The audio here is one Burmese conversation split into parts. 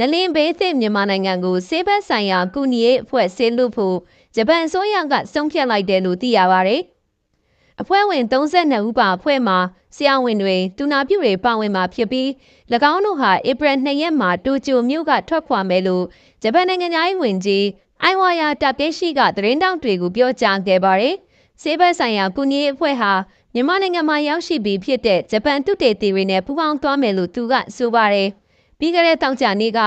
နလင်းဘေးသစ်မြန်မာနိုင်ငံကိုဆေးဘက်ဆိုင်ရာကုညီရေးအဖွဲ့ဆေးလွတ်ဖို့ဂျပန်အစိုးရကဆုံးဖြတ်လိုက်တယ်လို့သိရပါတယ်။အဖွဲ့ဝင်32ဦးပါအဖွဲ့မှာဆရာဝန်တွေတူနာပြုတွေပါဝင်မှာဖြစ်ပြီး၎င်းတို့ဟာဧပြီ2ရက်မှာတိုကျိုမြို့ကထွက်ခွာမယ်လို့ဂျပန်နိုင်ငံသားရေးဝန်ကြီးအိုင်ဝါယာတပ်ပရှိကသတင်းတောက်တွေကိုပြောကြားခဲ့ပါတယ်။ဆေးဘက်ဆိုင်ရာကုညီရေးအဖွဲ့ဟာမြန်မာနိုင်ငံမှာရောက်ရှိပြီးဖြစ်တဲ့ဂျပန်တုတေတီတွေနဲ့ပူးပေါင်းသွားမယ်လို့သူကဆိုပါတယ်။ ပြီးခဲ့တဲ့တောက်ကြနေ့က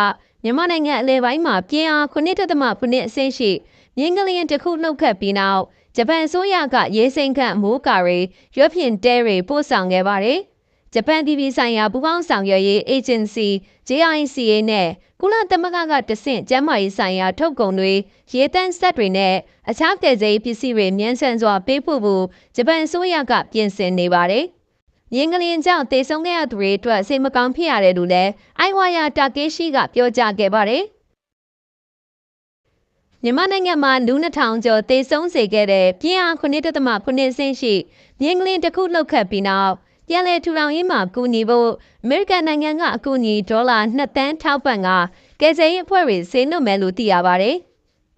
မြန်မာနိုင်ငံအလဲပိုင်းမှာပြင်းအား9.9အဆင့်ရှိမြင်းကလျင်တစ်ခုနှုတ်ခတ်ပြီးနောက်ဂျပန်အစိုးရကရေးစိမ်ခန့်မိုးကာတွေရွက်ဖြင့်တဲတွေပို့ဆောင်ခဲ့ပါတယ်။ဂျပန်ပြည်ပြည်ဆိုင်ရာပူးပေါင်းဆောင်ရွက်ရေး agency JICA နဲ့ကုလသမဂ္ဂကတဆင့်ကျန်းမာရေးဆိုင်ရာထုတ်ကုန်တွေရေတန်းဆက်တွေနဲ့အခြားကယ်ဆယ်ရေးပစ္စည်းတွေမြန်ဆန်စွာပေးပို့ဖို့ဂျပန်အစိုးရကပြင်ဆင်နေပါတယ်။ မြင်းကလင်းကြောင့်တေဆုံးခဲ့ရသူတွေအတွက်စိတ်မကောင်းဖြစ်ရတယ်လို့လည်းအိုင်ဝါယာတာကေရှိကပြောကြားခဲ့ပါတယ်။မြန်မာနိုင်ငံမှာလူ2000ကျော်သေဆုံးစေခဲ့တဲ့ပြင်းအား9.9ဆင့်ရှိမြင်းကလင်းတစ်ခုလှုပ်ခတ်ပြီးနောက်ပြန်လည်ထူထောင်ရေးမှာကူညီဖို့အမေရိကန်နိုင်ငံကအကူအညီဒေါ်လာ2သန်းထောက်ပံ့ကကယ်ဆယ်ရေးအဖွဲ့တွေဆေးလွတ်မယ်လို့သိရပါတယ်။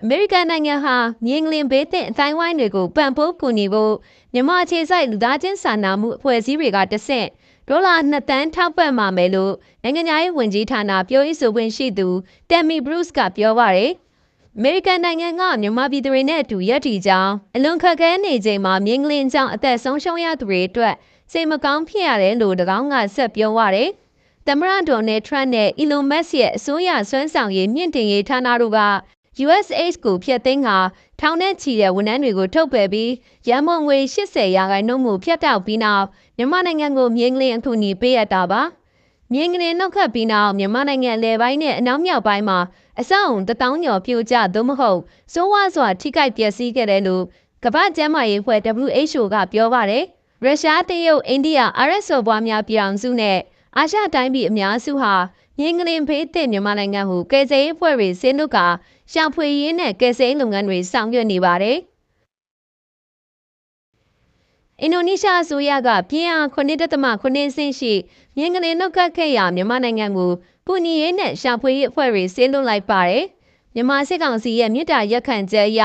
အမေရိကန်နိုင်ငံဟာမြင်းကလင်းဘေးသင့်အတိုင်းဝိုင်းတွေကိုပံ့ပိုးကူညီဖို့မြန်မာအခြေစိုက်လူသားချင်းစာနာမှုအဖွဲ့အစည်းတွေကတဆင့်ဒေါ်လာ2သန်းထောက်ပံ့မှာမယ်လို့နိုင်ငံရေးဝန်ကြီးဌာနပြောရေးဆိုခွင့်ရှိသူတက်မီဘရုစ်ကပြောပါတယ်။အမေရိကန်နိုင်ငံကမြန်မာပြည်သူတွေနဲ့အတူရပ်တည်ကြောင်းအလွန်ခက်ခဲနေချိန်မှာမြင်းကလင်းကြောင့်အသက်ဆုံးရှုံးရသူတွေအတွက်စိတ်မကောင်းဖြစ်ရတယ်လို့တကောင်းကဆက်ပြောရတယ်။သမ္မတဒေါ်နယ်ထရန့်နဲ့ Elon Musk ရဲ့အစိုးရဆွမ်းဆောင်ရေးမြင့်တင်ရေးဌာနတို့က USAID ကိုဖျက်သိမ်းကထောင်နဲ့ချီတဲ့ဝန်ထမ်းတွေကိုထုတ်ပယ်ပြီးရန်ပုံငွေ80ရာခိုင်နှုန်းမှုဖျက်တောက်ပြီးနောက်မြန်မာနိုင်ငံကိုမြင်းကလင်းအကူအညီပေးရတာပါ။မြင်းကလေးနှုတ်ခတ်ပြီးနောက်မြန်မာနိုင်ငံလယ်ပိုင်းနဲ့အနောက်မြောက်ပိုင်းမှာအဆောက်အုံတထောင်ကျော်ပြိုကျသို့မဟုတ်စိုးဝါစွာထိခိုက်ပျက်စီးခဲ့တယ်လို့ကမ္ဘာ့ကျန်းမာရေးအဖွဲ့ WHO ကပြောပါတယ်။ရုရှားတရုတ်အိန္ဒိယအာရပ်စော်ဘွားများပြည်အောင်စုနဲ့ အာရှတိုင်းပြည်အများစုဟာမြင်းကလင်ဖေးတဲ့မြန်မာနိုင်ငံဟုကယ်ဆယ်ရေးအဖွဲ့တွေဆင်းလို့ကရှာဖွေရေးနဲ့ကယ်ဆယ်ရေးလုပ်ငန်းတွေဆောင်ရွက်နေပါတယ်။အင်ဒိုနီးရှားအစိုးရကပြင်းအား9.9ဆင့်ရှိမြင်းကလေးနှုတ်ခတ်ခဲ့ရာမြန်မာနိုင်ငံကိုပူညီရေးနဲ့ရှာဖွေရေးအဖွဲ့တွေဆေးလွတ်လိုက်ပါတယ်။မြန်မာစစ်ကောင်စီရဲ့မြစ်တာရက်ခံချက်အရ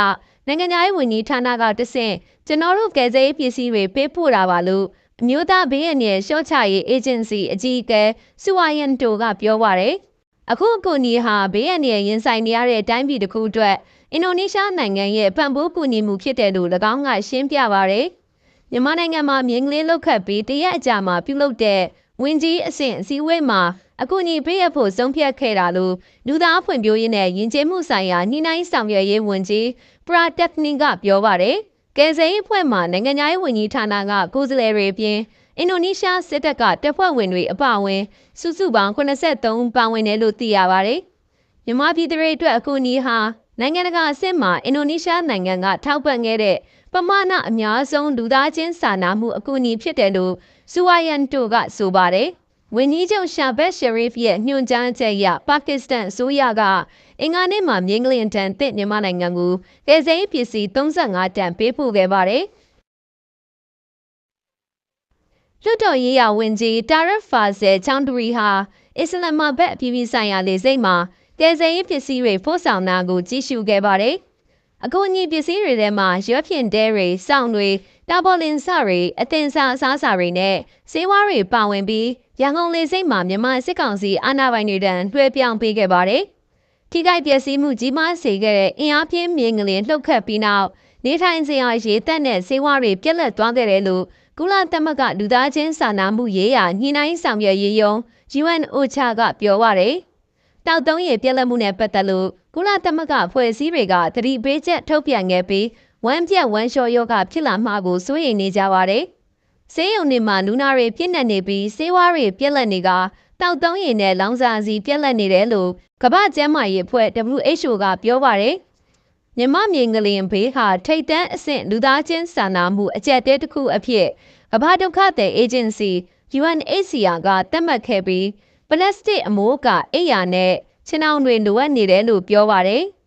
နိုင်ငံသားရေးဝန်ကြီးဌာနကတဆင့်ကျွန်တော်တို့ကယ်ဆယ်ရေးပစ္စည်းတွေပေးပို့တာပါလို့ အမျိုးသားဘေးအန္တရာယ်ရှော့ချရေးအေဂျင်စီအကြီးအကဲစူဝါယန်တိုကပြောပါတယ်။အခုအကူအညီဟာဘေးအန္တရာယ်ရင်ဆိုင်နေရတဲ့တိုင်းပြည်တစ်ခုအတွက်အင်ဒိုနီးရှားနိုင်ငံရဲ့ပံ့ပိုးကူညီမှုဖြစ်တယ်လို့၎င်းကရှင်းပြပါရယ်။မြန်မာနိုင်ငံမှာမြင်းကလေးလောက်ခတ်ပြီးတရက်အကြာမှာပြုလုပ်တဲ့ဝင်းကြီးအဆင့်အစည်းအဝေးမှာအကူအညီပေးရဖို့ဆုံးဖြတ်ခဲ့တာလို့လူသားဖွံ့ဖြိုးရေးနဲ့ယဉ်ကျေးမှုဆိုင်ရာနှိနှိုင်းဆောင်ရွက်ရေးဝန်ကြီးပရာတက်နီကပြောပါတယ်။ ကယ်ဆယ်ရေးအဖွဲ့မှနိုင်ငံရေးဝန်ကြီးဌာနကကိုယ်စားလှယ်တွေအပြင်အင်ဒိုနီးရှားစစ်တပ်ကတပ်ဖွဲ့ဝင်တွေအပါအဝင်စုစုပေါင်း83ပါဝင်တယ်လို့သိရပါတယ်။မြန်မာပြည်သူတွေအတွက်အကူအညီဟာနိုင်ငံတကာအဆင့်မှာအင်ဒိုနီးရှားနိုင်ငံကထောက်ပံ့ခဲ့တဲ့ပမာဏအများဆုံးလူသားချင်းစာနာမှုအကူအညီဖြစ်တယ်လို့စူဝါယန်တိုကဆိုပါတယ်။ ဝန်ကြီးချုပ်ရှာဘက်ရှရီဖ်ရဲ့ညွှန်ကြားချက်အရပါကစ္စတန်အစိုးရကအင်္ဂါနေ့မှာမြင်းကလင်တန်တစ်မြန်မာနိုင်ငံကိုကယ်ဆယ်ရေးပစ္စည်း35တန်ပေးပို့ခဲ့ပါတယ်။လွတ်တော်ရေးရဝန်ကြီးတာရတ်ဖာဆယ်ချောင်းဒူရီဟာအစ္စလာမာဘတ်အပြည်ပြည်ဆိုင်ရာလေဆိပ်မှာကယ်ဆယ်ရေးပစ္စည်းတွေပို့ဆောင်တာကိုကြီးစုခဲ့ပါတယ်။ အကူအညီပစ္စည်းတွေထဲမှာရွက်ဖြင့်တဲတွေစောင့်တွေတာပေါ်လင်စတွေအသင်္စာအစားအစာတွေနဲ့ဆေးဝါးတွေပါဝင်ပြီးရန်ကုန်လေဆိပ်မှာမြန်မာစစ်ကောင်စီအာဏာပိုင်တွေတန်လွှဲပြောင်းပေးခဲ့ပါတယ်။ထိခိုက်ပျက်စီးမှုကြီးမားစေခဲ့တဲ့အင်အားပြင်းမြင်းကလေးလှုပ်ခတ်ပြီးနောက်နေထိုင်စရာရေတက်တဲ့ဆေးဝါးတွေပြက်လက်သွားခဲ့တယ်လို့ကုလသမဂ္ဂလူသားချင်းစာနာမှုရေးရာညှိနှိုင်းဆောင်ရွက်ရေးယုံ UNOCHA ကပြောပါရယ်။ တောက်သုံးရေပြက်လက်မှုနဲ့ပတ်သက်လို့ကုလသမဂ္ဂဖွဲ့စည်းတွေကသတိပေးချက်ထုတ်ပြန်ခဲ့ပြီးဝမ်းပြက်ဝမ်းလျှော်ယောဂဖြစ်လာမှာကိုစိုးရိမ်နေကြပါတယ်။ဆေးရုံတွေမှာလူနာတွေပြည့်နှက်နေပြီးဆေးဝါးတွေပြက်လက်နေကတောက်သုံးရည်နဲ့လောင်စာစီပြက်လက်နေတယ်လို့ကမ္ဘာ့ကျန်းမာရေးအဖွဲ့ WHO ကပြောပါတယ်။မြမမြေငလျင်ဘေးဟာထိတ်တန်းအဆင့်လူသားချင်းစာနာမှုအကြက်တဲတစ်ခုအဖြစ်ကမ္ဘာဒုက္ခသည်အေဂျင်စီ UNHCR ကသတ်မှတ်ခဲ့ပြီး ပလတ်စတစ်အမိုးကအိယာနဲ့ခြေနှောင်တွေလိုအပ်နေတယ်လို့ပြောပါတယ်။